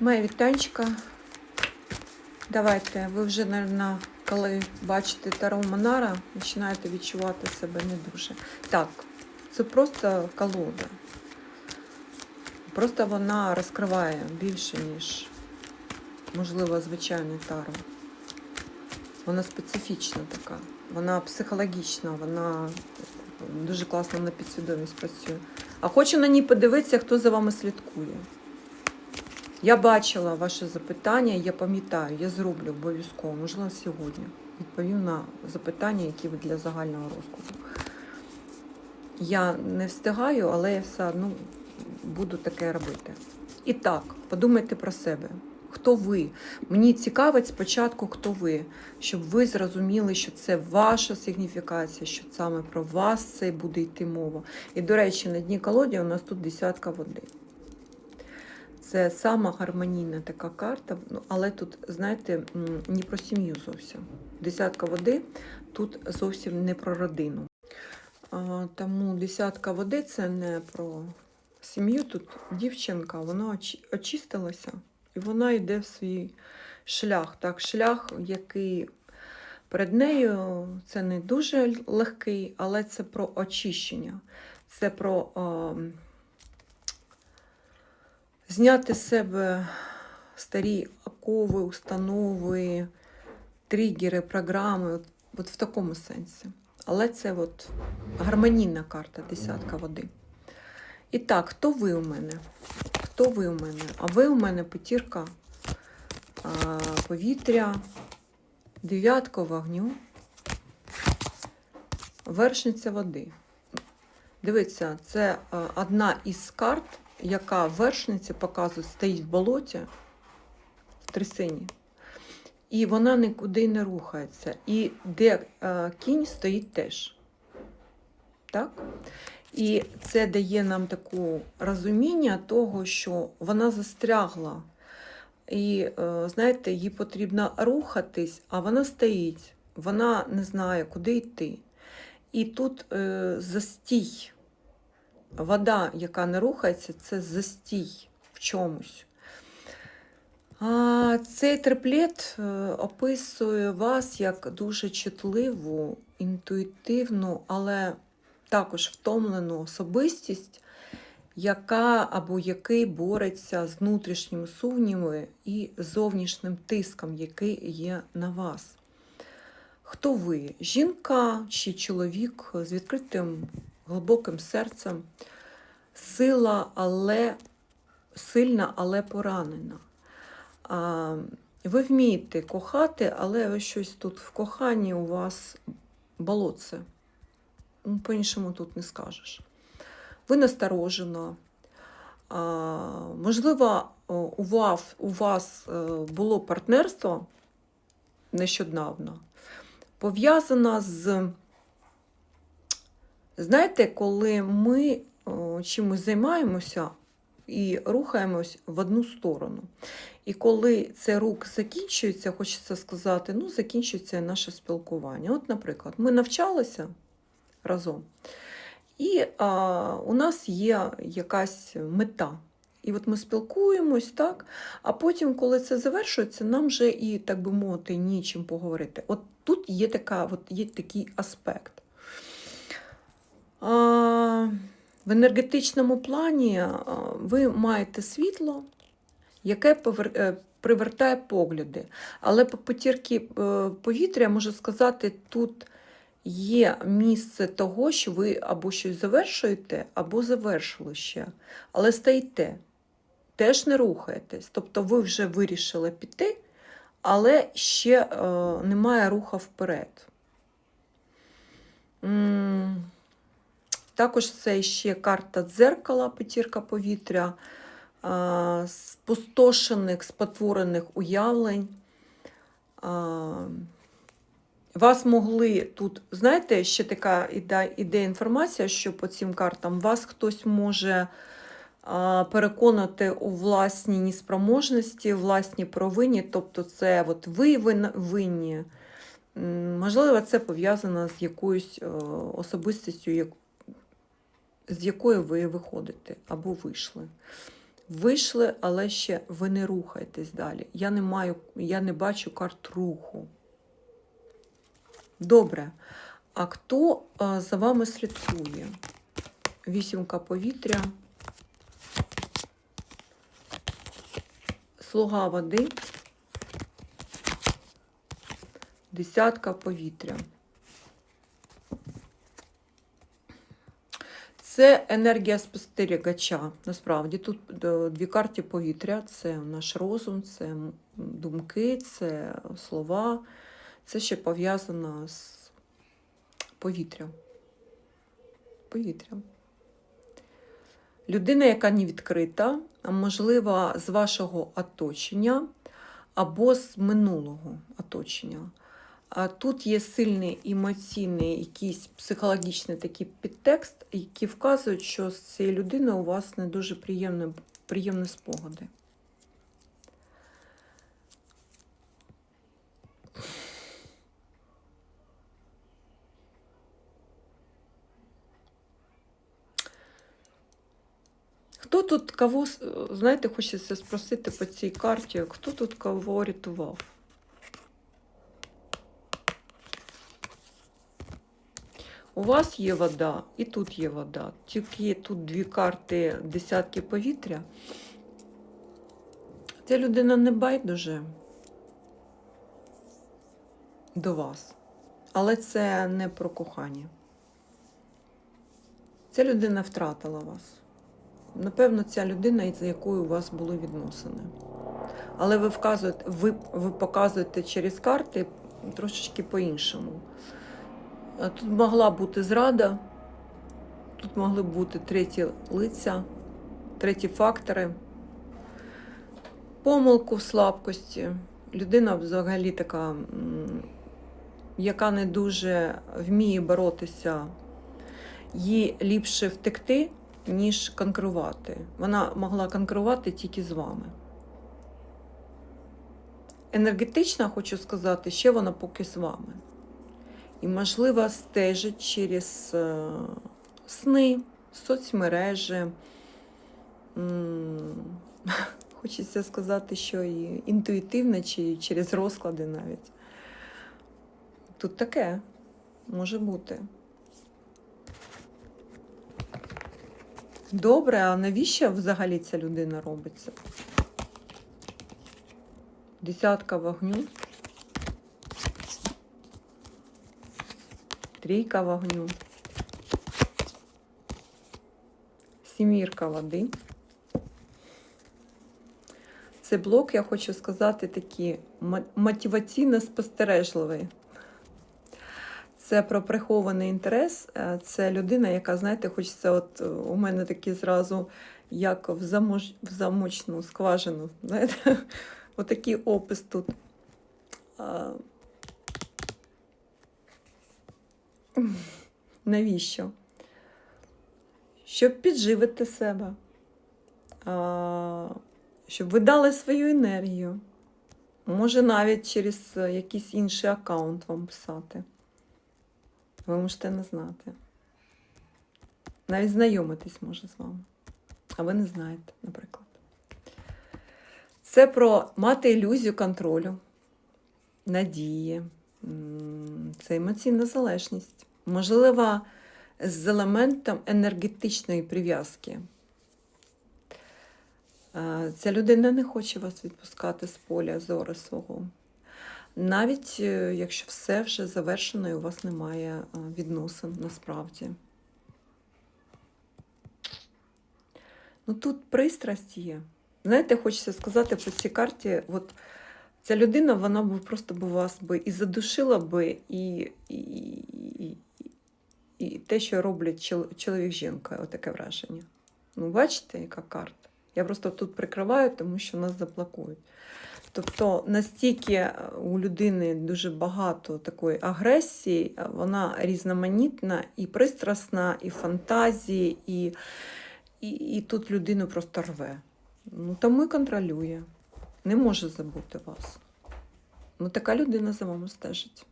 Моя вітанчика. Давайте, ви вже, мабуть, коли бачите Таро Монара, починаєте відчувати себе не дуже. Так, це просто колода. Просто вона розкриває більше, ніж, можливо, звичайне таро. Вона специфічна така, вона психологічна, вона дуже класно на підсвідомість працює. А хочу на ній подивитися, хто за вами слідкує. Я бачила ваше запитання, я пам'ятаю, я зроблю обов'язково, можливо, сьогодні. Відповім на запитання, які ви для загального розкладу. Я не встигаю, але я все одно буду таке робити. І так, подумайте про себе. Хто ви? Мені цікавить спочатку, хто ви, щоб ви зрозуміли, що це ваша сигніфікація, що саме про вас це буде йти мова. І, до речі, на дні колоді у нас тут десятка води. Це сама гармонійна така карта, ну, але тут, знаєте, не про сім'ю зовсім. Десятка води тут зовсім не про родину. Тому десятка води це не про сім'ю. Тут дівчинка, вона очистилася і вона йде в свій шлях. Так, шлях, який перед нею це не дуже легкий, але це про очищення. Це про. Зняти з себе старі окови, установи, тригери, програми, от, в такому сенсі. Але це от гармонійна карта, десятка води. І так, хто ви у мене? Хто ви у мене? А ви у мене п'ятірка а, повітря, дев'ятка вогню, вершниця води. Дивіться, це одна із карт, яка вершниця показує, стоїть в болоті, в трясині. І вона нікуди не рухається. І де е, кінь стоїть теж. Так? І це дає нам таке розуміння того, що вона застрягла. І, е, знаєте, їй потрібно рухатись, а вона стоїть. Вона не знає, куди йти. І тут е, застій. Вода, яка не рухається, це застій в чомусь. А цей триплет е, описує вас як дуже чутливу, інтуїтивну, але також втомлену особистість, яка або який бореться з внутрішніми сумніви і зовнішнім тиском, який є на вас. Хто ви? Жінка чи чоловік з відкритим глибоким серцем, сила, але сильна, але поранена. А, ви вмієте кохати, але ви щось тут в коханні у вас болотце. Ну, По-іншому тут не скажеш. Ви насторожена. А, можливо, у вас, у вас е, було партнерство нещодавно, пов'язане з Знаєте, коли ми чимось займаємося і рухаємось в одну сторону. І коли цей рух закінчується, хочеться сказати, ну, закінчується наше спілкування. От, наприклад, ми навчалися разом, і а, у нас є якась мета. І от ми спілкуємось, так? А потім, коли це завершується, нам вже і, так би мовити, нічим поговорити. От тут є, така, от є такий аспект. В енергетичному плані ви маєте світло, яке е, привертає погляди. Але по потірки е, повітря, можу сказати, тут є місце того, що ви або щось завершуєте, або завершили ще. Але стоїте, теж не рухаєтесь. Тобто ви вже вирішили піти, але ще е, немає руха вперед. Також це ще карта дзеркала, потірка повітря, спустошених, спотворених уявлень. Вас могли тут, знаєте, ще така іде, інформація, що по цим картам вас хтось може переконати у власній неспроможності, власній провині, тобто це от ви винні. Можливо, це пов'язано з якоюсь е, особистістю, з якої ви виходите або вийшли. Вийшли, але ще ви не рухаєтесь далі. Я не маю, я не бачу карт руху. Добре. А хто а, за вами слідкує? Вісімка повітря. Слуга води. Десятка повітря. Це енергія спостерігача. Насправді тут е, дві карти повітря: це наш розум, це думки, це слова. Це ще пов'язано з повітрям. Повітрям. Людина, яка не відкрита, можливо, з вашого оточення або з минулого оточення. А тут є сильний емоційний, якийсь психологічний такий підтекст, який вказують, що з цією людиною у вас не дуже приємні, приємні спогади. Хто тут кого, знаєте, хочеться спросити по цій карті, хто тут кого рятував? У вас є вода, і тут є вода. Тільки тут дві карти десятки повітря. Ця людина не байдуже до вас. Але це не про кохання. Ця людина втратила вас. Напевно, ця людина, із якою у вас були відносини. Але ви вказуєте, ви, ви показуєте через карти трошечки по-іншому. Тут могла бути зрада, тут могли бути треті лиця, треті фактори, помилку в слабкості. Людина взагалі така, яка не дуже вміє боротися, їй ліпше втекти, ніж конкурувати. Вона могла конкурувати тільки з вами. Енергетично, хочу сказати, ще вона поки з вами. І, можливо, стежить через е, сни, соцмережі. Хочеться сказати, що і інтуїтивно, чи через розклади навіть. Тут таке може бути. Добре, а навіщо взагалі ця людина робиться? Десятка вогню. Трійка вогню. Сімірка води. Це блок, я хочу сказати, такий мотиваційно спостережливий. Це про прихований інтерес. Е, Це людина, яка, знаєте, хочеться, от е, у мене такі зразу, як в, замож... в замочну скважину. Знаєте? Отакий опис тут. А, Навіщо? Щоб підживити себе, щоб ви дали свою енергію. Може навіть через е, якийсь інший аккаунт вам писати. Ви можете не знати. Навіть знайомитись може з вами. А ви не знаєте, наприклад. Це про мати ілюзію контролю, надії. Це емоційна залежність. Можливо, з елементом енергетичної прив'язки. Ця людина не хоче вас відпускати з поля зору свого. Навіть е, якщо все вже завершено і у вас немає е, відносин насправді. Ну тут пристрасть є. Знаєте, хочеться сказати по цій карті, от ця людина, вона б просто б вас би і задушила би, і, і, і, і те, що роблять чоловік з жінкою, отаке враження. Ну, бачите, яка карта? Я просто тут прикриваю, тому що нас заблокують. Тобто настільки е, у людини дуже багато такої агресії, е, вона різноманітна і пристрасна, і фантазії, і, і, і тут людину просто рве. Ну, тому і контролює. Не може забути вас. Ну, така людина за вами стежить.